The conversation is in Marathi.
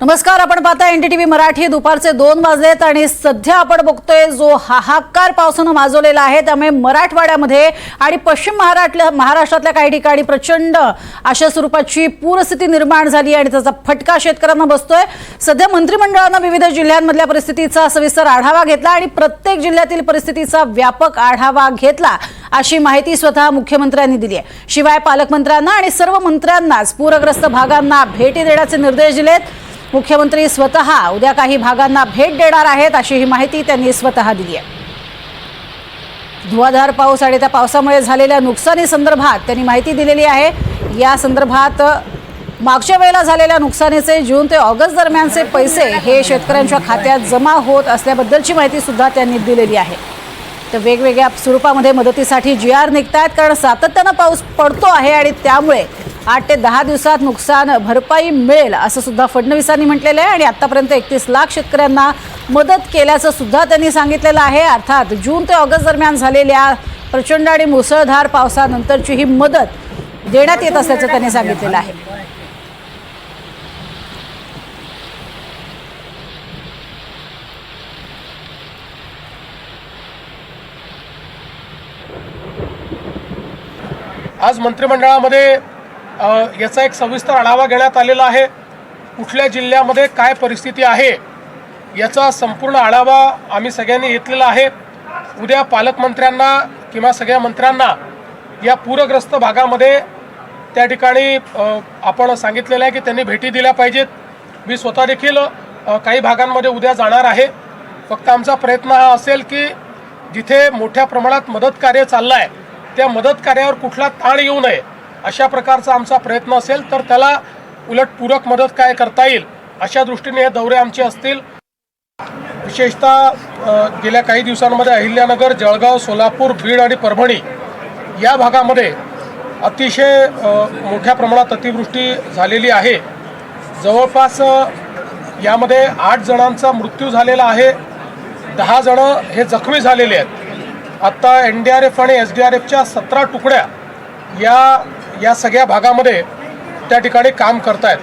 नमस्कार आपण पाहता एनडीटीव्ही मराठी. दुपारचे दोन वाजलेत आणि सध्या आपण बघतोय जो हाहाकार पावसानं माजवलेला आहे त्यामुळे मराठवाड्यामध्ये आणि पश्चिम महाराष्ट्र महाराष्ट्रातल्या काही ठिकाणी प्रचंड अशा स्वरूपाची पूरस्थिती निर्माण झाली आणि त्याचा फटका शेतकऱ्यांना बसतोय. सध्या मंत्रिमंडळानं विविध जिल्ह्यांमधल्या परिस्थितीचा सविस्तर आढावा घेतला आणि प्रत्येक जिल्ह्यातील परिस्थितीचा व्यापक आढावा घेतला अशी माहिती स्वतः मुख्यमंत्र्यांनी दिली आहे. शिवाय पालकमंत्र्यांना आणि सर्व मंत्र्यांनाच पूरग्रस्त भागांना भेटी देण्याचे निर्देश दिलेत. मुख्यमंत्री स्वतः उद्या काही भागांना भेट देणार आहेत अशी ही माहिती त्यांनी स्वतः दिली आहे. धुवाधार पाऊस आणि त्या पावसामुळे झालेल्या नुकसानी संदर्भात त्यांनी माहिती दिलेली आहे. या संदर्भात मागच्या वेळेला झालेल्या नुकसानीचे जून ते ऑगस्ट दरम्यानचे पैसे हे शेतकऱ्यांच्या खात्यात जमा होत असल्याबद्दलची माहितीसुद्धा त्यांनी दिलेली आहे. तर वेगवेगळ्या स्वरूपामध्ये मदतीसाठी जी आर निघत आहेत कारण सातत्यानं पाऊस पडतो आहे आणि त्यामुळे आठ ते दहा दिवसात नुकसान भरपाई मिळेल असं सुद्धा फडणवीसांनी म्हटलेलं आहे. आणि आतापर्यंत एकतीस लाख शेतकऱ्यांना मदत केल्याचं सुद्धा त्यांनी सांगितलेलं आहे. अर्थात जून ते ऑगस्ट दरम्यान झालेल्या प्रचंड आणि मुसळधार पावसानंतरची ही मदत देण्यात येत असल्याचं त्यांनी सांगितलेलं आहे. आज मंत्रिमंडळामध्ये याचा एक सविस्तर आढावा घेण्यात आलेला आहे. कुठल्या जिल्ह्यामध्ये काय परिस्थिती आहे याचा संपूर्ण आढावा आम्ही सगळ्यांनी घेतलेला आहे. उद्या पालकमंत्र्यांना किंवा सगळ्या मंत्र्यांना या पूरग्रस्त भागामध्ये त्या ठिकाणी आपण सांगितलेलं आहे की त्यांनी भेटी दिल्या पाहिजेत. मी स्वतः देखील काही भागांमध्ये उद्या जाणार आहे. फक्त आमचा प्रयत्न हा असेल की जिथे मोठ्या प्रमाणात मदत कार्य चाललं आहे त्या मदत कार्यावर कुठला ताण येऊ नये. अशा प्रकारचा आमचा प्रयत्न असेल तर त्याला उलट पूरक मदत काय करता येईल अशा दृष्टीने हे दौरे आमचे असतील. विशेषतः गेल्या काही दिवसांमध्ये अहिल्यानगर जळगाव सोलापूर बीड आणि परभणी या भागामध्ये अतिशय मोठ्या प्रमाणात अतिवृष्टी झालेली आहे. जवळपास यामध्ये आठ जणांचा मृत्यू झालेला आहे. दहा जणं हे जखमी झालेले आहेत. आत्ता एन डी आर एफ आणि एस डी आर एफच्या सतरा तुकड्या या या सगळ्या भागामध्ये त्या ठिकाणी काम करतायत.